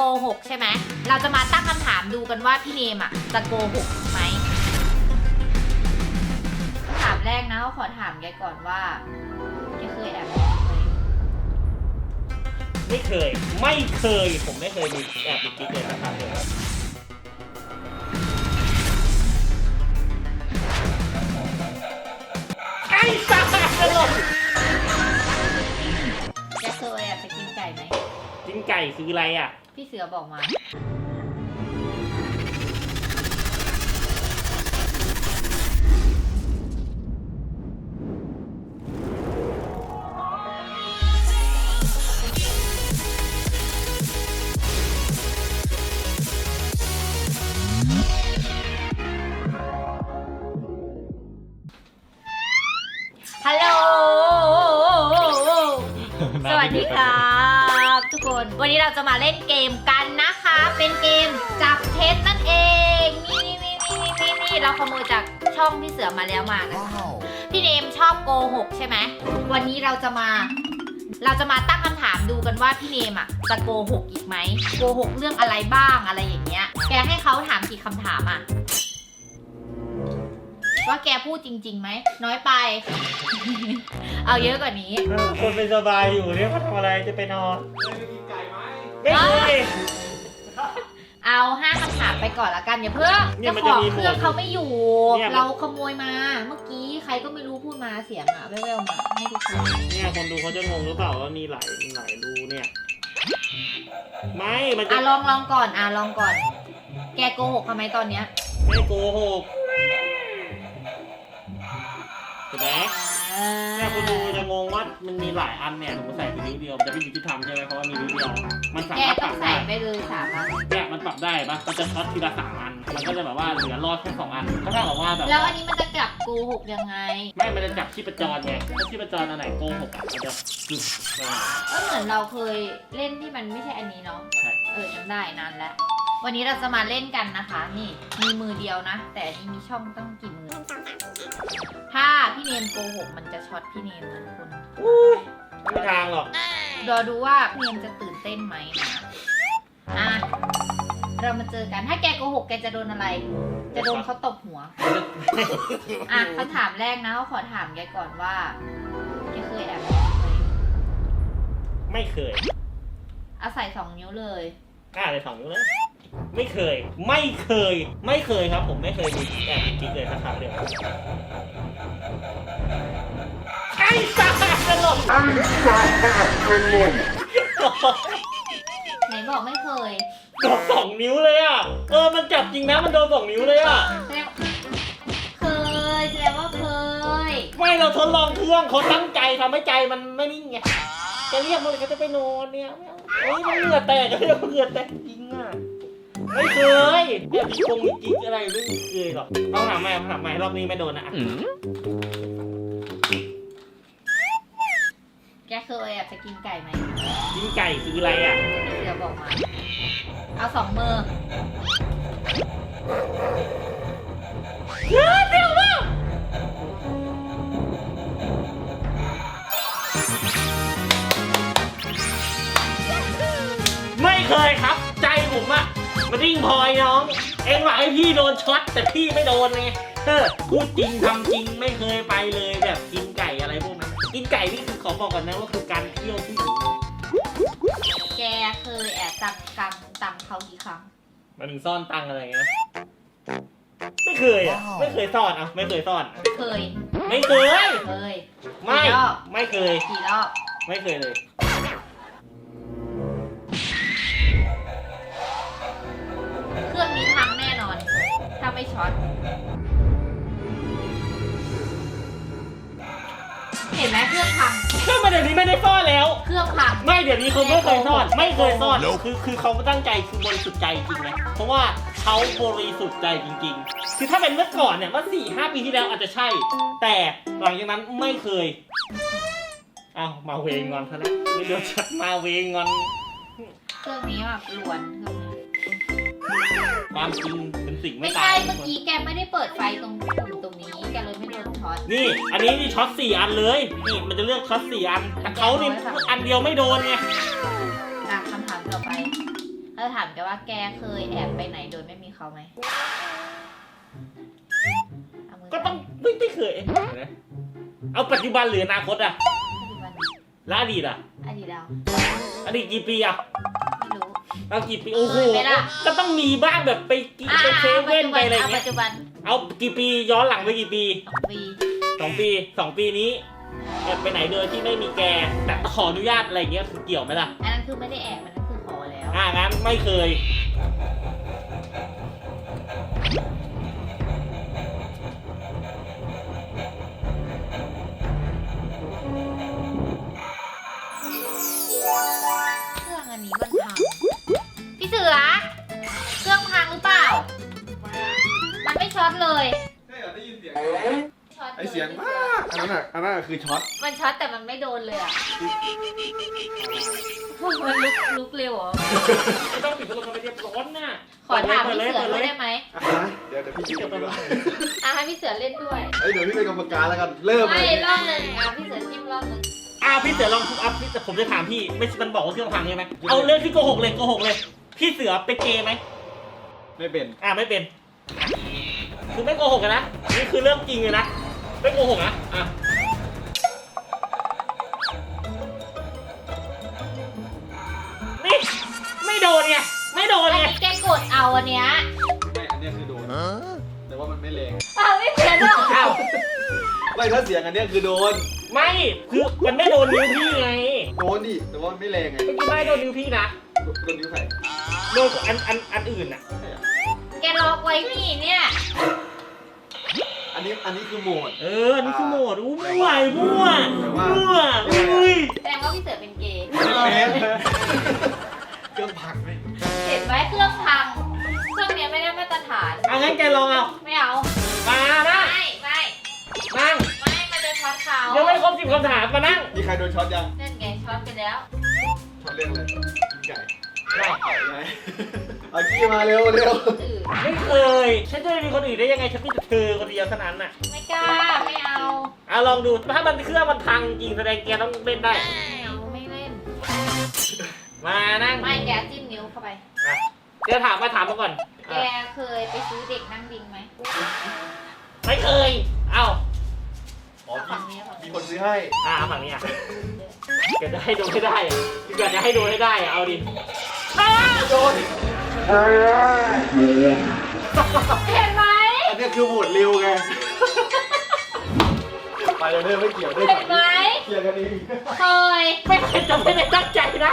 โกหกใช่ไหม เราจะมาตั้งคำถามดูกันว่าพี่เนมอะจะโกหกไหมคำถามแรกนะเขาขอถามแกก่อนว่าแกเคยแอบมองไหมไม่เคย ไม่เคย ผมไม่เคยมีแอบมีกิ๊กเลยนะครับเลยไอ้สัตว์ตลกแกเคยแอบไปกินไก่ไหมกินไก่คืออะไรอะ พี่เสือบอกมา ฮัลโหล สวัสดีครับทุกคน วันนี้เราจะมาเล่นเกมกันนะคะ เป็นเกมจับเท็จนั่นเองนี่นี่นี่นี่นี่นี่เราขโมยจากช่องพี่เสือมาแล้วมานะคะพี่เนมชอบโกหกใช่ไหม วันนี้เราจะมา เราจะมาตั้งคำถามดูกันว่าพี่เนมอะจะโกหกอีกไหม โกหกเรื่องอะไรบ้างอะไรอย่างเงี้ย แกให้เขาถามกี่คำถามอะ ว่าแกพูดจริงๆไหม น้อยไป เอาเยอะกว่านี้คนเป็นสบายอยู่เนี่ยเขาทำอะไรจะไปนอนเคยกินไก่ไหม ไม่เคยเอาห้าคำถามไปก่อนละกันอย่าเพิ่งเนี่ยเจ้ามันขจะองมีเครื่องหมวดเขาไม่อยู่ เนี่ยมัน เราขโมยมา เมื่อกี้ใครก็ไม่รู้พูดมาเสียงอะแว่วๆมาให้ทุกคนเนี่ยคนดูเขาจะงงหรือเปล่าว่ามีหลายหลายรูเนี่ย ไม่มันจะอะลองลองก่อนอะลองก่อน แกโกหกทำไมตอนเนี้ยไม่โกหกเห็นไหมเนี่ยคุณดูจะ งงว่ามันมีหลายอันเนี่ยหนูใส่ไปนิ้วเดียวมันจะไม่ยุติธรรมใช่ไหมเพราะว่ามีนิ้วเดียว มันสาแกมารถปต้อรังบใส่ได้ไปเลยสามอันเนี่ยมันปรับได้ปะมันจะช็อตทีละสามอัน มันก็จะแบบว่าเหลือรอดแค่สองอันก็เท่ากับว่าแบบแล้วอันนี้มันจะกลับโกหกยังไง ไม่มันจะจับชีพจรไงถ้าชีพจรอันไหนโกหกอะมันจะกึ่งมาก็เหมือนเราเคยเล่นที่มันไม่ใช่อันนี้เนาะ ใช่เออจำได้นานแล้ว วันนี้เราจะมาเล่นกันนะคะ นี่ มีมือเดียวนะ แต่อันนี้มีช่องตั้งกี่มือ ถ้าพี่เนมโกหกมันจะช็อตพี่เนมนะทุกคนไม่มีทางหรอก รอดูว่าพี่เนมจะตื่นเต้นไหมนะอะเรามาเจอกันถ้าแกโกหกแกจะโดนอะไร จะโดนเขาตบหัว อะคำถามแรกนะเขาขอถามแกก่อนว่าแกเคยแอบมองไหมไม่เคยเอาใส่สองนิ้วเลยอ่าเลยสองนิ้วเลย ไม่เคย ไม่เคย ไม่เคยครับ ผมไม่เคยมีแอบมีกิ๊กเลยนะครับเดี๋ยวไอ้สัตว์ตลกไหนบอกไม่เคยโดนสองนิ้วเลยอะ เออ มันจับจริงนะ มันโดนสองนิ้วเลยอะ แสดงเคยแสดงว่าเคย ไม่เราทดลองเครื่องเขาตั้งใจทำให้ใจมันไม่นิ่งไง จะเรียกมันเลยก็จะไปนอนเนี่ยไม่เอาเฮ้ยมันเหงื่อแตกอะเรียกมันเหงื่อแตกจริงอะ ไม่เคยเนี่ยมีกงมีกิ๊กอะไรไม่เคยหรอกต้องถามใหม่ถามใหม่รอบนี้ไม่โดนนะอะแกเคยแอบจะกินไก่ไหมกินไก่คืออะไรอะพี่เสือบอกมา เอาสองมือ มันริ่งพลอยน้อง เอ็งหวังให้พี่โดนช็อตแต่พี่ไม่โดนไงเออพูดจริงทำจริงไม่เคยไปเลยแบบกินไก่อะไรพวกนั้นกินไก่นี่คือขอบอกก่อนนะว่าคือการเที่ยวที่ดีแกเคยแอบตังกังตังเขากี่ครั้ง มันถึงซ่อนตังค์อะไรอย่างเงี้ยไม่เคยอะไม่เคยซ่อนอะไม่เคยซ่อน เคย ไม่เคย เคยไม่ กี่รอบไม่เคย กี่รอบไม่เคยเลย ไม่ช็อต เห็นไหมเครื่องพัง เครื่องมาเดี๋ยวนี้ไม่ได้ซ่อนแล้ว เครื่องพัง ไม่เดี๋ยวนี้เขาไม่เคยซ่อน ไม่เคยซ่อน คือคือเขาตั้งใจคือบริสุทธิ์ใจจริงนะเพราะว่าเขาบริสุทธิ์ใจจริง ๆ คือถ้าเป็นเมื่อก่อนเนี่ยเมื่อสี่ห้าปีที่แล้วอาจจะใช่ แต่หลังจากนั้นไม่เคยอ้าวมาเวงงอนซะแล้วไม่เดี๋ยวจะมาเวงงอน เครื่องนี้แบบหลวนเครื่องนี้ ความจริงเป็นสิ่งไม่ไม่ตาใช่ยเมื่อกี้แกไม่ได้เปิดไฟตรงปุ่มตรงนี้ แกเลยไม่โดนช็อต นี่ อันนี้นี่ช็อตสี่อันเลย นี่มันจะเลือกช็อตสี่อัน แต่เขานี่อันเดียวไม่โดนไง อะคำถามต่อไปเราถามแกว่าแกเคยแอบไปไหนโดยไม่มีเขาไหมเามืก็ต้องไม่ไม่เคยเห็นไหมเอาปัจจุบันหรืออนาคตอะปัจจุบันแล้วอดีตอะอดีตเราอดีตกี่ปีอะไม่รู้ เอากี่ปีโอ้โหเคยไหมล่ะ ก็ต้องมีบ้างแบบไปกินอ่าไปเซเว่นไปอะไรเอาเงี้ปัยจจุบันเอากี่ปีย้อนหลังไปกี่ปีสองปีสองปีสองปีนี้แอบไปไหนโดยที่ไม่มีแกแต่ขออนุญาตอะไรเงี้ยคือเกี่ยวไหมล่ะอันนั้นคือไม่ได้แอบมันนั่นคือขอแล้วอ่างั้นไม่เคย อตเลยใช่เหรอได้ยินเสียงช็อตลไอเสียงมากอันนั้นอะอันนั้นอะคือช็อตมันช็อตแต่มันไม่โดนเลยอะมันลุกลุกเร็วเหรอไม่ต้องปิดพัดลมมันไปเรียบร้อนน่ะขอถามปิพี่ลยเสือปิด้วยลยได้ไหมอะนะเดี๋ยวเดี๋ยวพี่ยิ้มดีกว่าอะให้พี่เสือเล่นด้วยเอ้ยเดี๋ยวพี่เป็นกรรมการแล้วกันเริ่มเลไม่ยรอบหนึ่งอะพี่เสือจิ้มรอบหนึ่งอ่าพี่เสือลองอัพพี่ผมจะถามพี่ ไม่มันบอกว่าเครื่องพังใช่ไหมเอาเรื่องที่โกหกเลยโกหกเลย พี่เสือเป็นเกย์ไหมไม่เป็น อ่าไม่เป็น คือไม่โกหกกันนะ นี่คือเรื่องจริงเลยนะ ไม่โกหกนะ อะ นี่ ไม่โดนไง ไม่โดอันนไง นี้แกกดเอาอันเนี้ยไม่อันเนี้ยคือโดน แต่ว่ามันไม่แรงอ้าวไม่เสือด้วยอ้าว ไม่ถ้าเสียงอันเนี้ยคือโดน ไม่ คือมันไม่โดนนิ้วพี่ไงโดนดิ แต่ว่ามันไม่แรงไง เมื่อกี้ไม่โดนนิ้วพี่นะ โดนนิ้วใครโดนอันอันอันอื่นอะใช่เหรอแกล็อกไว้นี่เนี่ย อันนี้อันนี้คือโหมด เออนี่คือโหมดอู้มั่วมั่วมั่วอุ้ยแสดงว่าพี่เสือเป็นเกย์ไม่เป็นเครื่องผักไหมเห็นไหมเครื่องพัง เครื่องเนี้ยไม่ได้มาตรฐาน เอางั้นแกลองเอาไม่เอา มานะไม่ ไม่ นั่งไม่มันจะช็อตเขายังไม่ครบสิบคำถามมานั่งมีใครโดนช็อตยัง นั่นไงช็อตไปแล้วช็อตเรื่องอะไรกินไก่ได้ไก่ไงเอากี้มาเร็วเร็วคนอื่นไม่เคย ฉันจะมีคนอื่นได้ยังไง ฉันมีแต่เธอคนเดียวเท่านั้นน่ะไม่กล้าไม่เอาอะลองดู ถ้ามันเครื่องมันพังจริงแสดงแกต้องเล่นได้ ไม่เอาไม่เล่น มานั่งไม่แกจิ้มนิ้วเข้าไป อะเดี๋ยวถามมาถามมาก่อนแกอะเคยไปซื้อเด็กนั่งดิงไหมไม่เคย เอ้าอ๋อฝั่งนี้ฝั่งมีนี้คนซื้อให้อ่าฝั่งนี้อะเดี๋ยวจะให้ดูให้ได้อะอยากจะให้ดูให้ได้อะเอาดิอ้าโดน เห็นไหมอันเนี้ยคือโหมดเร็วไง ไปเลยเด้อไม่เกี่ยวด้วยเห็นไหมเกี่ยวกันเองเคยไม่เคยจะไม่ได้ตั้งใจนะ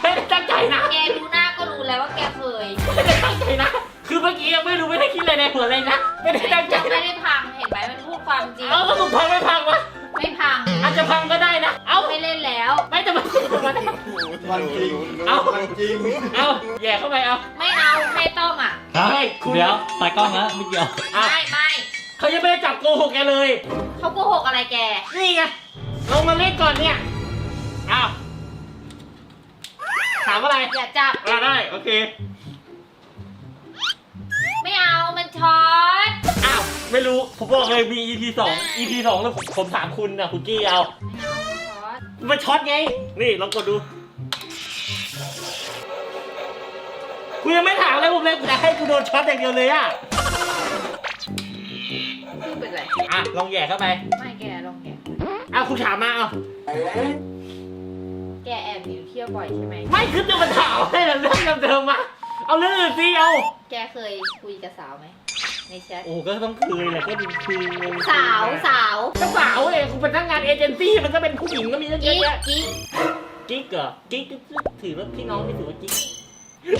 ไม่ได้ตั้งใจนะแกดูหน้าก็รู้แล้วว่าแกเคยไม่ได้ตั้งใจนะ คือเมื่อกี้ยังไม่รู้ไม่ได้คิดอะไรในหัวเลยนะ ไม่ได้ตั้งใจไม่นะได้พังเห็นไหมมันพูดความจริง เอาก็ถูกพังไม่พังวะไม่พัง อาจจะพังก็ได้นะเอา ไม่เล่นแล้ว ไม่จะมาคิดทำไมมันจริงเอ้ามันจริงเอาแย่เข้าไปเอาไม่เอาไม่ต้องอะเฮ้ยคุณเดี๋ยวตากล้องนะไม่เกี่ยวอะไม่ไม่เขายังไม่ได้จับโกหกแกเลยเขาโกหกอะไรแกนี่ไงลงมาเล่นก่อนเนี่ยอ้าวถามอะไรอย่าจับอ่าได้โอเค ไม่เอามันช็อตอ้าวไม่รู้ผมบอกเลยมี EP สอง EP สองแล้วผมผมถามคุณนะคุณกี้เอาไม่เอามันช็อตมันช็อตไง นี่ลองกดดูคุณยังไม่ถามอะไรผมเลยจะให้กูโดนช็อตอย่างเดียวเลยอะคือเป็นไร อะ ลองแหย่เข้าไป ไม่แกลองแกอะคุณถามมาเอาแกแอบหนีเที่ยวบ่อยใช่ไหม ไม่คือจะมาถามให้เรื่องเดิมๆมา เอาเรื่องอื่นสิเอา แกเคยคุยกับสาวไหม ในแชทโอ้ก็ต้องเคยแหละก็ดูคือสาวสาวก็สาวเองคุณเป็นพนักงานเอเจนซี่มันก็เป็นผู้หญิงก็มีเยอะกิ๊กแยะกิ๊กกิ๊กเหรอกิ๊กก็ถือว่าพี่น้องไม่ถือว่ากิ๊ก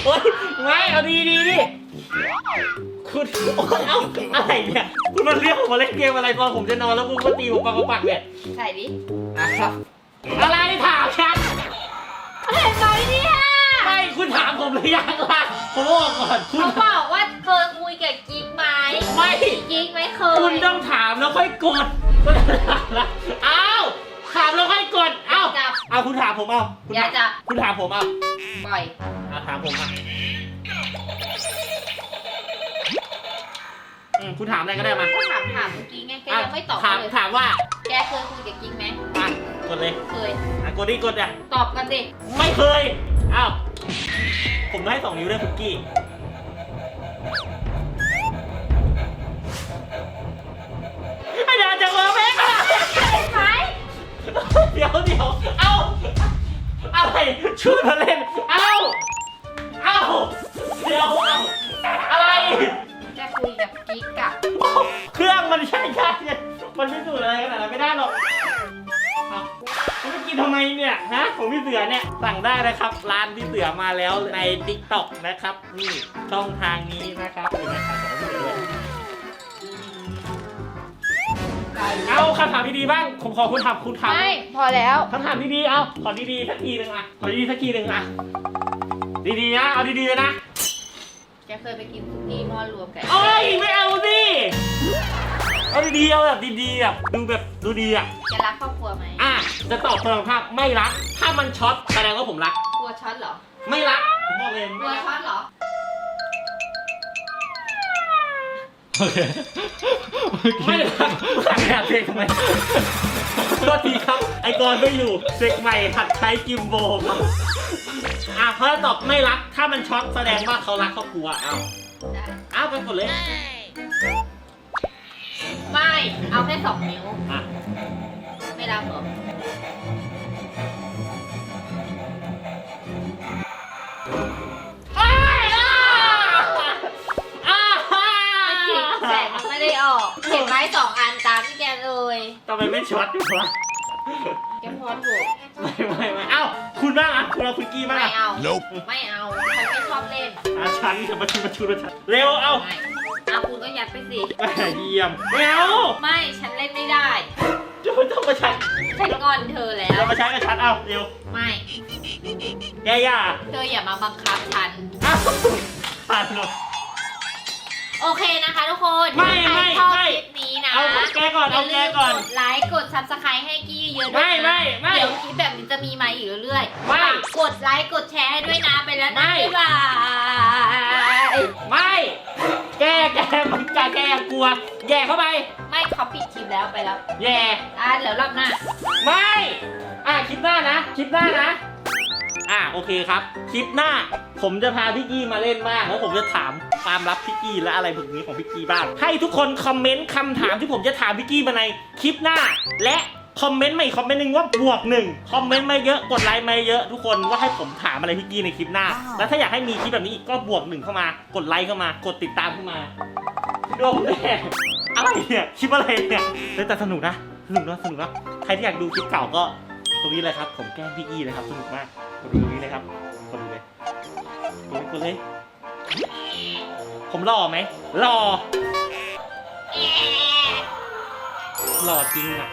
โอ๊ยไม่เอาดีดีดิคุณโอ๊ยเอาอะไรเนี่ยคุณมาเรียกผมมาเล่นเกมอะไรตอนผมจะนอนแล้วคุณก็ตีผมปากกระปักเนี่ยใส่ดินะครับอะไรถามฉันเห็นไหมเนี่ยไม่คุณถามผมหรือยังล่ะผมบอกก่อนคุณเขาบอกว่า เคยคุยกับกิ๊กไหมไม่ กิ๊กไหมเคยคุณต้องถามแล้วค่อยกดก็ถามละอ้าวถามแล้วค่อยกดเอ้าจับ เอาคุณถามผมเอาคุณอย่าถามจับ คุณถามผมเอาปล่อยอะถามผมอะอืมคุณถามอะไรก็ได้มาก็ถามถามเมื่อกี้ไงแกอะยังไม่ตอบถามเลยถามว่าแกเคยคุยกับกิ๊กไหมอะกดเลยเคย อะกดดิกดอะตอบกันดิไม่เคยอ้าวผผมให้สองนิ้วด้วยคุกกี้ ไอ้ดาจะเวอร์แม่งอะไหมเดี๋ยวเดี๋ยวเอาอะไรช่วยมาเล่น เสือเนี่ยสั่งได้นะครับ ร้านพี่เสือมาแล้วใน t ิ k t o k นะครับนี่ช่องทางนี้นะครับเป็นนะครับของพี่เสือด้วยเอาคำถามดีๆบ้างผมขอคุณถามคุณถามไม่พอแล้วคำถามดีๆเอาขอดีๆสักทีหนึ่งอะขอดีๆสักทีหนึ่งอะดีๆนะเอาดีๆเลยนะแกเคยไปกินคุกกี้หม้อรวมกันโอ้ยไม่เอาสิเอาดีๆเอาแบบดีๆแบบดูแบบดูดีอะแกรักครอบครัวไหมอะ จะตอบพลังภาพไม่รัก ถ้ามันช็อตแสดงว่าผมรัก กลัวช็อตเหรอไม่รักผมบอกเลยกไม่ลัวรักช็อตเหรอ โอเคไม่รักสั่งแบบเพลงทำไมโทษทีครับ ไอ้กรณ์ไม่อยู่เด็กใหม่หัดใช้กิมโบครับอะเพราะตอบไม่รัก ถ้ามันช็อตแสดงว่าเขารักครอบครัวอ้าวได้ อ้าวไปกดเลยไม่ เอาแค่สองนิ้ว อะไม่ รักเหรออ้ายอ้าอ้าไม่จริงแสงมันไม่ได้ออก เห็นไหมสองอันตามที่แกเลยทำไมไม่ช็อตดีวะแกพอถูกไม่ไม่ไม่เอ้าคุณบ้างอะคุณเอาคุณกี้บ้างไม่อะเอา Nope ไม่เอาฉันไม่ชอบเล่นอะฉันจะมาชูมาชูมาชันเร็วเอาไม่เอาคุณก็ยัดไปสิ แหม่เยี่ยมไม่เอาไม่ ฉันเล่นไม่ได้ จะไม่ต้องมาชันฉันงอนเธอแล้จะวมาชันกับฉันเอาเร็วไม่ แกย่าเธออย่ามาบังคับฉัน อ้าวผ่านเลย โอเคนะคะทุกคนไม่ถ้าใครไม่ชอบไม่ คลิปนี้นะเอาแกก่อนเอาแกก่อน ย่าลืมกดไลค์ กด subscribe ให้กี้เยอะๆด้วไม่ยนะไม่ไม่เดี๋ยวคลิปแบบนี้จะมีมาอีกเรื่อยๆไม่ฝากกดไลค์ กดแชร์ให้ด้วยนะ ไปแล้วนะ ไม่ บ๊ายบาย ไม่ แกแกมันแกแกกลัว แย่เข้าไปไม่ เขาปิดคลิปแล้วไปแล้ว แย่ อะเดี๋ยวรอบหน้า ไม่ อะคลิปหน้านะ คลิปหน้านะ อะโอเคครับ คลิปหน้า ผมจะพาพี่กี้มาเล่นบ้างแล้วผมจะถามความลับพี่กี้และอะไรแบบนี้ของพี่กี้บ้าง ให้ทุกคนคอมเมนต์คำถามที่ผมจะถามพี่กี้มาในคลิปหน้า และคอมเมนต์มาอีกคอมเมนต์หนึ่งว่าบวกหนึ่งคอมเมนต์มาเยอะกดไลค์มาเยอะทุกคนว่าให้ผมถามอะไรพี่กี้ในคลิปหน้า แล้วถ้าอยากให้มีคลิปแบบนี้อีกก็บวกหนึ่งเข้ามากดไลค์เข้ามากดติดตามเข้ามาโดนแน่ อะไรเนี่ยคลิปอะไรเนี่ยเฮ้ยแต่สนุกนะสนุกนะสนุกนะใครที่อยากดูคลิปเก่าก็ตรงนี้เลยครับผมแกล้งพี่อี้เลยครับสนุกมากกดดูตรงนี้เลยครับกดดูเลยกดเลยกดเลย ผมหล่อไหมหล่อหล่อจริงอะ